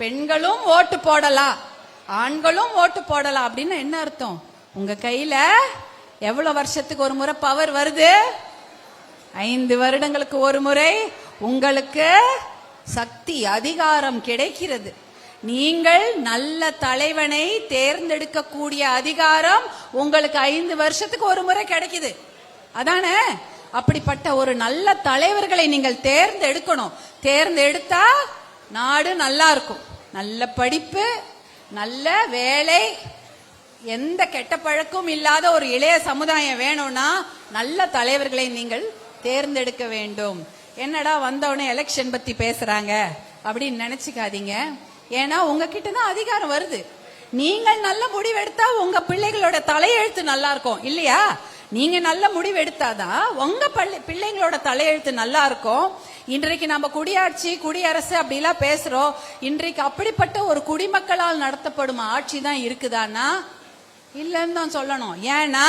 பெண்களும் ஓட்டு போடலாம் ஆண்களும் ஓட்டு போடலாம் அப்படின்னு என்ன அர்த்தம்? உங்க கையில எவ்வளவு வருஷத்துக்கு ஒரு முறை பவர் வருது? ஐந்து வருடங்களுக்கு ஒரு முறை உங்களுக்கு சக்தி அதிகாரம் கிடைக்கிறது. நீங்கள் நல்ல தலைவனை தேர்ந்தெடுக்கக்கூடிய அதிகாரம் உங்களுக்கு ஐந்து வருஷத்துக்கு ஒரு முறை கிடைக்குது. அதானே? அப்படிப்பட்ட ஒரு நல்ல தலைவர்களை நீங்கள் தேர்ந்தெடுக்கணும். தேர்ந்தெடுத்தா நாடு நல்லா இருக்கும். நல்ல படிப்பு நல்ல வேலை எந்த கெட்ட பழக்கம் இல்லாத ஒரு இளைய சமுதாயம் வேணும்னா நல்ல தலைவர்களை நீங்கள் தேர்ந்தெடுக்க வேண்டும். என்னடா வந்தவொடனே எலெக்ஷன் பத்தி பேசுறாங்க அப்படின்னு நினைச்சுக்காதீங்க. ஏன்னா உங்ககிட்ட தான் அதிகாரம் வருது. நீங்கள் நல்ல முடிவெடுத்தா உங்க பிள்ளைகளோட தலையெழுத்து நல்லா இருக்கும். இல்லையா? நீங்க நல்ல முடிவு எடுத்தாதான் உங்க பள்ளி பிள்ளைங்களோட தலையெழுத்து நல்லா இருக்கும். இன்றைக்கு நம்ம குடியாட்சி குடியரசு அப்படிலாம் பேசுறோம். இன்றைக்கு அப்படிப்பட்ட ஒரு குடிமக்களால் நடத்தப்படும் ஆட்சி தான் இருக்குதானா இல்லைன்னு தான் சொல்லணும். ஏன்னா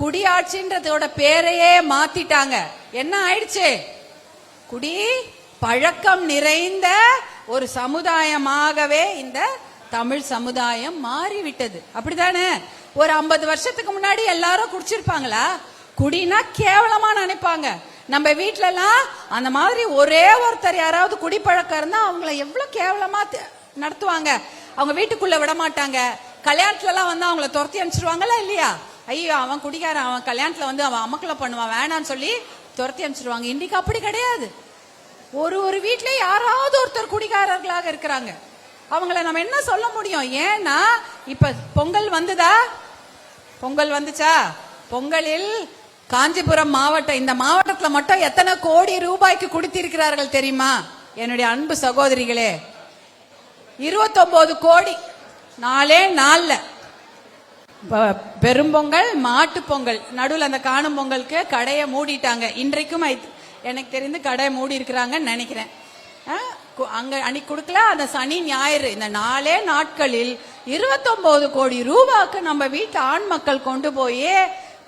குடியாட்சின்றதோட பேரையே மாத்திட்டாங்க. என்ன ஆயிடுச்சு? குடி பழக்கம் நிறைந்த ஒரு சமுதாயமாகவே இந்த தமிழ் சமுதாயம் மாறிவிட்டது. அப்படிதானே ஒரு ஐம்பது வருஷத்துக்கு முன்னாடி எல்லாரும் குடிச்சிருப்பாங்களா? குடினா கேவலமா நினைப்பாங்க. நம்ம வீட்டுல எல்லாம் அந்த மாதிரி ஒரே ஒருத்தர் யாராவது குடிப்பழக்கம் இருந்தா அவங்கள எவ்வளவு கேவலமா நடத்துவாங்க. அவங்க வீட்டுக்குள்ள விட மாட்டாங்க கல்யாணத்துல எல்லாம் வந்து அவங்கள துரத்தி அனுப்பிச்சிருவாங்களா இல்லையா? ஐயோ அவன் குடிக்காரன் அவன் கல்யாணத்துல வந்து அவன் அமக்கல பண்ணுவான் வேணான்னு சொல்லி துரத்தி அனுப்பிச்சிருவாங்க. இன்னைக்கு அப்படி கிடையாது. ஒரு ஒரு வீட்ல யாராவது ஒருத்தர் குடிகாரர்களாக இருக்கிறாங்க. அவங்கள நம்ம என்ன சொல்ல முடியும்? ஏன்னா இப்ப பொங்கல் வந்துதா? பொங்கல் வந்துச்சா? பொங்கலில் காஞ்சிபுரம் மாவட்டம் இந்த மாவட்டத்துல மட்டும் எத்தனை கோடி ரூபாய்க்கு கொடுத்திருக்கிறார்கள் தெரியுமா? என்னுடைய அன்பு சகோதரிகளே இருபத்தொன்பது கோடி நாலே நாள்ல. பெரும்பொங்கல் மாட்டு பொங்கல். நடுவில் அந்த காணும் பொங்கலுக்கு கடையை மூடிட்டாங்க. இன்றைக்கும் எனக்கு தெரிந்து கடை மூடி இருக்கிறாங்கன்னு நினைக்கிறேன். அங்க அன்னைக்கு கொடுக்கல அந்த சனி ஞாயிறு. இந்த நாலே நாட்களில் இருபத்தொன்பது கோடி ரூபாய்க்கு நம்ம வீட்டு ஆண் மக்கள் கொண்டு போய்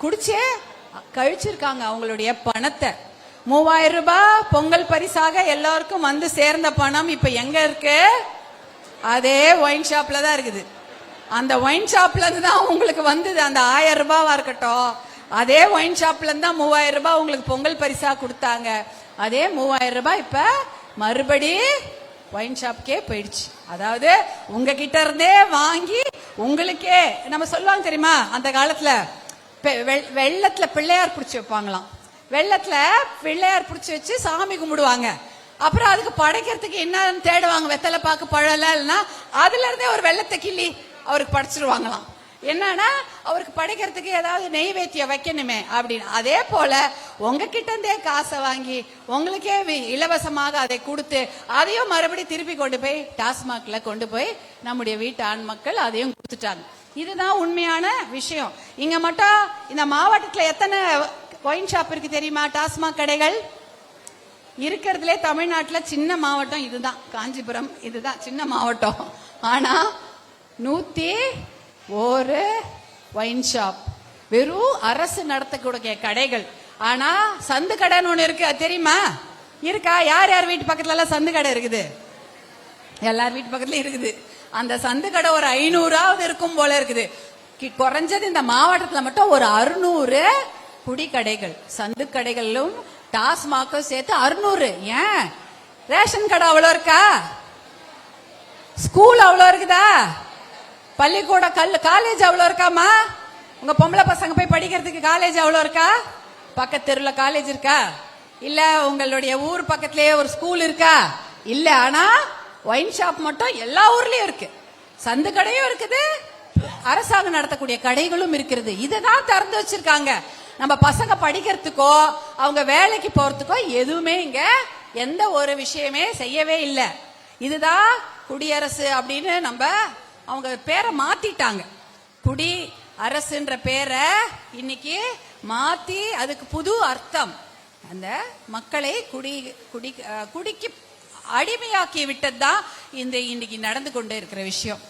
குடிச்சே கழிச்சிருக்காங்க அவங்களுடைய பணத்தை. மூவாயிரம் ரூபாய் பொங்கல் பரிசாக எல்லாருக்கும் வந்து சேர்ந்த பணம் இப்ப எங்க இருக்கு? அதே ஒயின் ஷாப்ல தான் இருக்குது. அந்த ஒயின் ஷாப்ல இருந்து தான் உங்களுக்கு வந்தது. அந்த ஆயிரம் ரூபாவா இருக்கட்டும். அதே ஒயின் ஷாப்ல இருந்து தான் மூவாயிரம் ரூபாய் உங்களுக்கு பொங்கல் பரிசா கொடுத்தாங்க. அதே மூவாயிரம் ரூபாய் இப்ப மறுபடி ஒயின் ஷாப்க்கே போயிடுச்சு. அதாவது உங்ககிட்ட இருந்தே வாங்கி உங்களுக்கே நம்ம சொல்லுவாங்க தெரியுமா அந்த காலத்துல பெ- வெள்ளத்துல பிள்ளையார் பிடிச்சி வைப்பாங்களாம். வெள்ளத்துல பிள்ளையார் பிடிச்சி வச்சு சாமி கும்பிடுவாங்க. அப்புறம் அதுக்கு படைக்கிறதுக்கு என்னன்னு தேடுவாங்க. வெத்தலை பாக்கு பழம் இல்லைன்னா அதுல இருந்தே ஒரு வெள்ளத்தை கிள்ளி அவருக்கு படைச்சிருவாங்களாம். என்னன்னா அவருக்கு படைக்கிறதுக்கு ஏதாவது நெய்வேத்தியம் வைக்கணுமே அப்படின்னு. அதே போல உங்ககிட்ட இருந்தே காசை வாங்கி உங்களுக்கே இலவசமாக அதை கொடுத்து அதையும் மறுபடியும் திருப்பி கொண்டு போய் டாஸ்மாக்ல கொண்டு போய் நம்முடைய வீட்டு ஆண் மக்கள் அதையும் கொடுத்துட்டாங்க. இதுதான் உண்மையான விஷயம். இங்க மட்டும் இந்த மாவட்டத்துல எத்தனை ஒயின் ஷாப் இருக்கு தெரியுமா? டாஸ்மாக் கடைகள்? இருக்கிறதுலே தமிழ்நாட்டில் சின்ன மாவட்டம் இதுதான். காஞ்சிபுரம் இதுதான் சின்ன மாவட்டம். ஆனா நூத்தி ஒரு ஒயின் ஷாப் வெறும் அரசு நடத்தக்கூடிய கடைகள். ஆனா சந்து கடைன்னு ஒண்ணு இருக்கு. தெரியுமா? இருக்கா? யார் யார் வீட்டு பக்கத்துல எல்லாம் சந்து கடை இருக்குது? எல்லார் வீட்டு பக்கத்துலயும் இருக்குது. அந்த சந்து கடை ஒரு ஐநூறாவது இருக்கும் போல இருக்குது. குறைஞ்சது இந்த மாவட்டத்துல மட்டும் ஒரு அறுநூறு குடி கடைகள். சந்து கடைகளும் டாஸ்மாக்கும் சேர்த்து அறுநூறு. ஏன்? ரேஷன் கடை அவ்வளோ இருக்கா? ஸ்கூல் அவ்வளோ இருக்குதா? பள்ளிக்கூட கல் காலேஜ் அவ்வளோ இருக்காமா உங்க பொம்பளை பசங்க போய் படிக்கிறதுக்கு காலேஜ் அவ்வளோ இருக்கா? பக்கத்து தெருவில் காலேஜ் இருக்கா? இல்ல உங்களுடைய ஊர் பக்கத்திலேயே ஒரு ஸ்கூல் இருக்கா? இல்ல ஆனா ஒயின் ஷாப் மட்டும் எல்லா ஊர்லயும் இருக்கு. சந்து கடையும் இருக்குது. அரசாங்கம் நடத்தக்கூடிய கடைகளும் இருக்கிறது. இதுதான் திறந்து வச்சிருக்காங்க. நம்ம பசங்க படிக்கிறதுக்கோ அவங்க வேலைக்கு போறதுக்கோ எதுவுமே இங்க எந்த ஒரு விஷயமே செய்யவே இல்லை. இதுதான் குடியரசு அப்படின்னு நம்ம அவங்க பேரை மாத்திட்டாங்க. குடி அரசுன்ற பேரை இன்னைக்கு மாத்தி அதுக்கு புது அர்த்தம். அந்த மக்களை குடி குடி குடிக்கு அடிமையாக்கி விட்டது தான் இந்த இன்னைக்கு நடந்து கொண்டு இருக்கிற விஷயம்.